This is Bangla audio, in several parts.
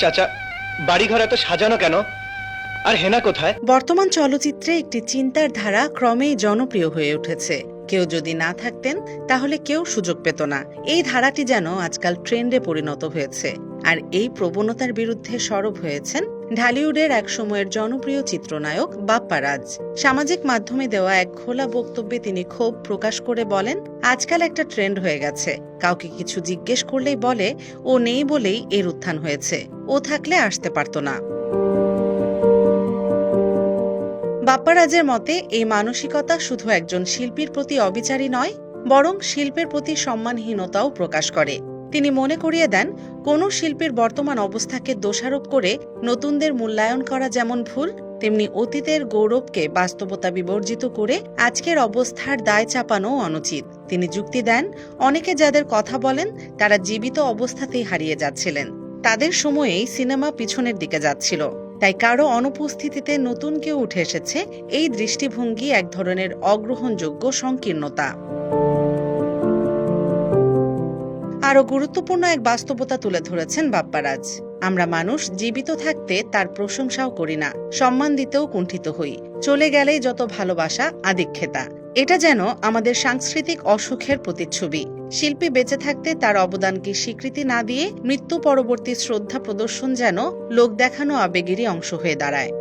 চাচা, বাড়িঘর এত সাজানো কেন? আর হেনা কোথায়? বর্তমান চলচ্চিত্রে একটি চিন্তার ধারা ক্রমেই জনপ্রিয় হয়ে উঠেছে। কেউ যদি না থাকতেন, তাহলে কেউ সুযোগ পেত না। এই ধারাটি যেন আজকাল ট্রেন্ডে পরিণত হয়েছে। আর এই প্রবণতার বিরুদ্ধে সরব হয়েছেন ঢালিউডের এক সময়ের জনপ্রিয় চিত্রনায়ক বাপ্পা রাজ। সামাজিক মাধ্যমে দেওয়া এক খোলা বক্তব্যে তিনি ক্ষোভ প্রকাশ করে বলেন, আজকাল একটা ট্রেন্ড হয়ে গেছে। কাউকে কিছু জিজ্ঞেস করলেই বলে, ও নেই বলেই এর উত্থান হয়েছে। ও থাকলে আসতে পারতো না বাপ্পারাজের মতে, এই মানসিকতা শুধু একজন শিল্পীর প্রতি অবিচারী নয়, বরং শিল্পের প্রতি সম্মানহীনতাও প্রকাশ করে। তিনি মনে করিয়ে দেন কোনো শিল্পীর বর্তমান অবস্থাকে দোষারোপ করে নতুনদের মূল্যায়ন করা যেমন ভুল, তেমনি অতীতের গৌরবকে বাস্তবতা বিবর্জিত করে আজকের অবস্থার দায় চাপানো অনুচিত। তিনি যুক্তি দেন, অনেকে যাদের কথা বলেন, তারা জীবিত অবস্থাতেই হারিয়ে যাচ্ছিলেন। তাদের সময়েই সিনেমা পিছনের দিকে যাচ্ছিল। তাই কারও অনুপস্থিতিতে নতুন কেউ উঠে এসেছে, এই দৃষ্টিভঙ্গি এক ধরনের অগ্রহণযোগ্য সংকীর্ণতা। আরও গুরুত্বপূর্ণ এক বাস্তবতা তুলে ধরেছেন বাপ্পারাজ। আমরা মানুষ জীবিত থাকতে তার প্রশংসাও করি না, সম্মান দিতেও কুণ্ঠিত হই। চলে গেলেই যত ভালোবাসা, আদিক্ষেতা। এটা যেন আমাদের সাংস্কৃতিক অসুখের প্রতিচ্ছবি। শিল্পী বেঁচে থাকতে তার অবদানকে স্বীকৃতি না দিয়ে মৃত্যু পরবর্তী শ্রদ্ধা প্রদর্শন যেন লোক দেখানো আবেগেরই অংশ হয়ে দাঁড়ায়।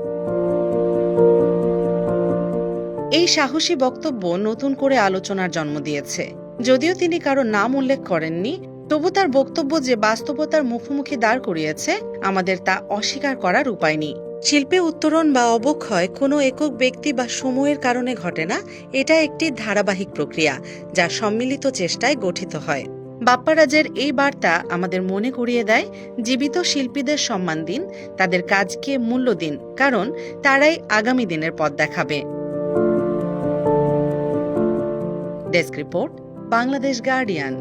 এই সাহসী বক্তব্য নতুন করে আলোচনার জন্ম দিয়েছে। যদিও তিনি কারও নাম উল্লেখ করেননি তবু তার বক্তব্য যে বাস্তবতার মুখোমুখি দাঁড় করিয়েছে, আমাদের তা অস্বীকার করার উপায় নেই। শিল্পে উত্তরণ বা অবক্ষয় কোনো একক ব্যক্তি বা সময়ের কারণে ঘটে না, এটা একটি ধারাবাহিক প্রক্রিয়া, যা সম্মিলিত চেষ্টায় গঠিত হয়। বাপ্পারাজের এই বার্তা আমাদের মনে করিয়ে দেয়, জীবিত শিল্পীদের সম্মান দিন, তাদের কাজকে মূল্য দিন, কারণ তারাই আগামী দিনের পথ দেখাবে। Desk report, Bangladesh Guardian.